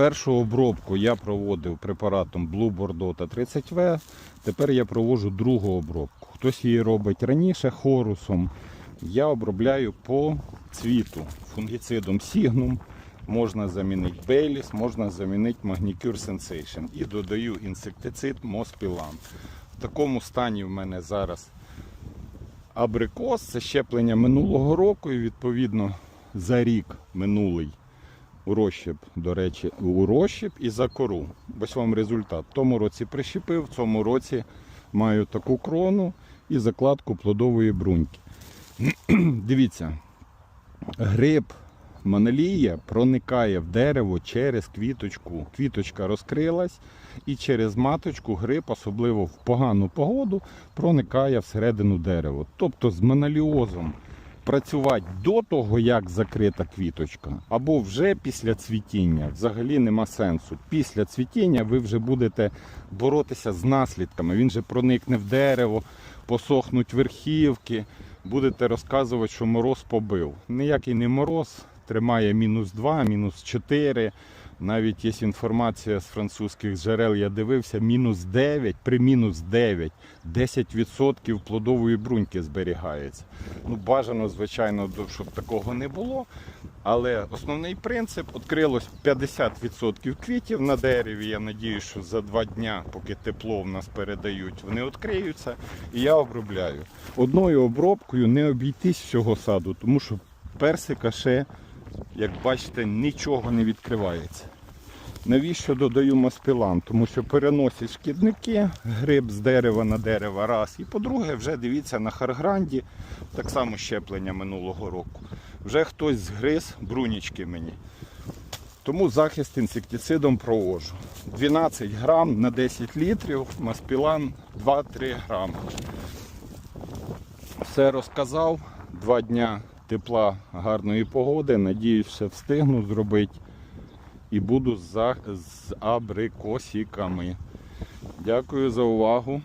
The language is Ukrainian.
Першу обробку я проводив препаратом Blue Bordota 30V. Тепер я проводжу другу обробку. Хтось її робить раніше хорусом. Я обробляю по цвіту фунгіцидом Signum. Можна замінити Бейліс, можна замінити Magnicure Sensation. І додаю інсектицид Mospilan. В такому стані в мене зараз абрикос. Це щеплення минулого року і відповідно за рік минулий у розщеп, до речі, у розщеп і за кору. Ось вам результат. В тому році прищепив, в цьому році маю таку крону і закладку плодової бруньки. Дивіться, гриб манелія проникає в дерево через квіточку. Квіточка розкрилась і через маточку гриб, особливо в погану погоду, проникає всередину дерева. Тобто з манеліозом працювати до того, як закрита квіточка, або вже після цвітіння. Взагалі нема сенсу. Після цвітіння ви вже будете боротися з наслідками. Він же проникне в дерево, посохнуть верхівки. Будете розказувати, що мороз побив. Ніякий не мороз, тримає мінус 2, мінус 4. Навіть є інформація з французьких джерел, я дивився, мінус 9, при мінус 9, 10% плодової бруньки зберігається. Ну, бажано, звичайно, щоб такого не було. Але основний принцип відкрилось 50% квітів на дереві. Я надію, що за два дня, поки тепло в нас передають, вони відкриються. І я обробляю. Одною обробкою не обійтись всього саду, тому що персика ще, як бачите, нічого не відкривається. Навіщо додаю маспілан? Тому що переносять шкідники, гриб з дерева на дерево раз. І по-друге, вже дивіться на Харгранді, так само щеплення минулого року. Вже хтось згриз брунічки мені. Тому захист інсектицидом провожу. 12 грам на 10 літрів, маспілан 2-3 грами. Все розказав. Два дня тепла, гарної погоди. Надіюсь, все встигну зробити. І буду з абрикосиками. Дякую за увагу.